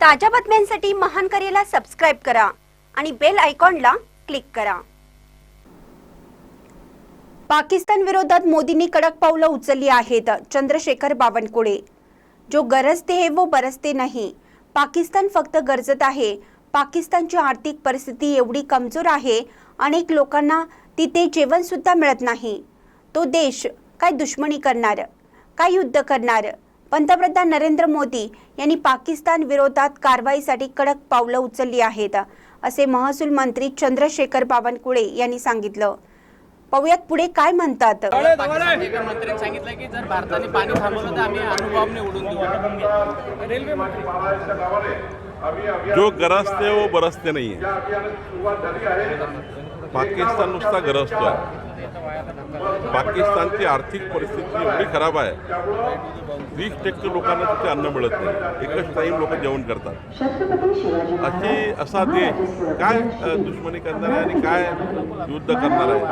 ताज्या बातम्यांसाठी महान करेला सबस्क्राईब करा आणि बेल आयकॉनला क्लिक करा. पाकिस्तान विरोधात मोदींनी कडक पावलं उचलली आहेत चंद्रशेखर बावनकुळे. जो गरजते है वो बरसते नाही. पाकिस्तान फक्त गरजत आहे. पाकिस्तानची आर्थिक परिस्थिती एवढी कमजोर आहे. अनेक लोकांना तिथे जेवणसुद्धा मिळत नाही. तो देश काय दुश्मनी करणार? काय युद्ध करणार? पंतप्रधान नरेंद्र मोदी यांनी पाकिस्तान विरोधात कारवाईसाठी कडक पावलं उचलली आहेत असे महसूल मंत्री चंद्रशेखर बावनकुळे यांनी सांगितलं. पाहुयात पुढे काय म्हणतात. मंत्र्यांनी सांगितलं की जर भारताने पाणी थांबवलं तर आम्ही अणुबॉम्बने उडून देऊ. रेल्वे मंत्री. जो गरजते वो बरसते नाही आहे. पाकिस्तान नुसता गरजतोय पाकिस्तानची आर्थिक परिस्थिती एवढी खराब आहे. वीस टक्के लोकांना तिथे अन्न मिळत नाही. एकच टाईम लोक जेवण करतात. अशी असा देश काय दुश्मनी करणार आहे आणि काय युद्ध करणार? आहे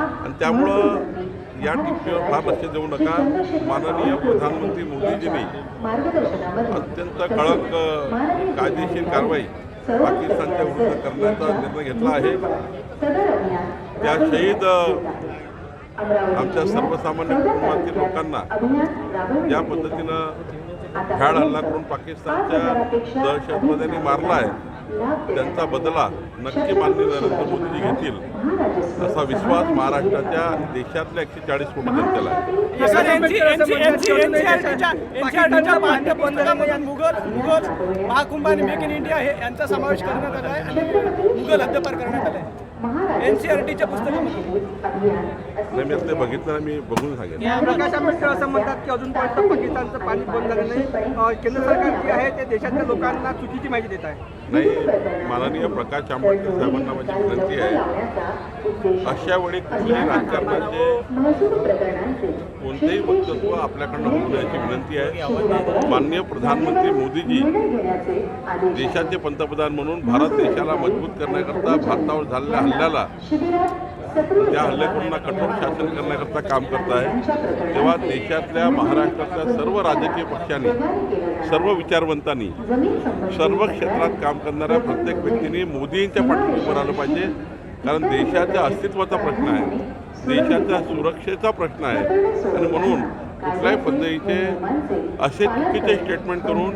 आणि त्यामुळं या टिप्पणीवर फार लक्ष देऊ नका. माननीय प्रधानमंत्री मोदीजींनी अत्यंत कडक कायदेशीर कारवाई पाकिस्तानच्या विरुद्ध करण्याचा निर्णय घेतला आहे. त्या शहीद आमच्या सर्वसामान्य कुटुंबातील लोकांना ज्या पद्धतीनं भ्याड हल्ला करून पाकिस्तानच्या दहशतवाद्यांनी मारला आहे. त्यांचा बदला नक्की माननीय नरेंद्र मोदीजी घेतील असा विश्वास महाराष्ट्राच्या आणि देशातल्या एकशे चाळीस कोटी जनतेला मुघल मुघल महाकुंभ आणि मेक इन इंडिया हे यांचा समावेश करण्यात आला आहे आणि मुघल हद्दपार करण्यात आला आहे पुस्तकामध्ये. नाही मी ते बघितलं मी बघून सांगेन. प्रकाश आंबेडकर असं म्हणतात की अजूनपर्यंत पाकिस्तानचं पाणी बंद झालं नाही. केंद्र सरकार जे आहे ते देशातल्या लोकांना चुकीची माहिती देत आहे. नाही माननीय प्रकाश आंबेडकर साहेबांना माझी विनंती आहे. अशा वेळी कुठल्याही राजकारणाचे कोणतेही वक्तव्य आपल्याकडनं होऊ नयेची विनंती आहे. माननीय प्रधानमंत्री मोदीजी देशाचे पंतप्रधान म्हणून भारत देशाला मजबूत करण्याकरता भारतावर झालेल्या हल्ल्याला त्या हल्लेखोरांना कठोर शासन करण्याकरता काम करत आहे. तेव्हा देशातल्या महाराष्ट्रातल्या सर्व राजकीय पक्षांनी सर्व विचारवंतांनी सर्व क्षेत्रात काम करणाऱ्या प्रत्येक व्यक्तीने मोदींच्या पाठीवर आलं पाहिजे. कारण देशाच्या अस्तित्वाचा प्रश्न आहे. देशाच्या सुरक्षेचा प्रश्न आहे. आणि म्हणून कुठल्याही पद्धतीचे असे चुकीचे स्टेटमेंट करून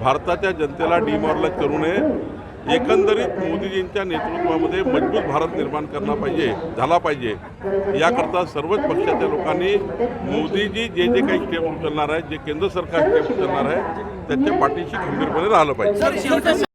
भारताच्या जनतेला डिमॉरलाइज करू नये. एकंदरीत मोदीजींच्या नेतृत्वामध्ये मजबूत भारत निर्माण करणं पाहिजे झाला पाहिजे. याकरता सर्वच पक्षाच्या लोकांनी मोदीजी जे जे काही स्टेप उचलणार आहे जे केंद्र सरकार स्टेप उचलणार आहे त्याच्या पाठीशी खंबीरपणे राहिलं पाहिजे.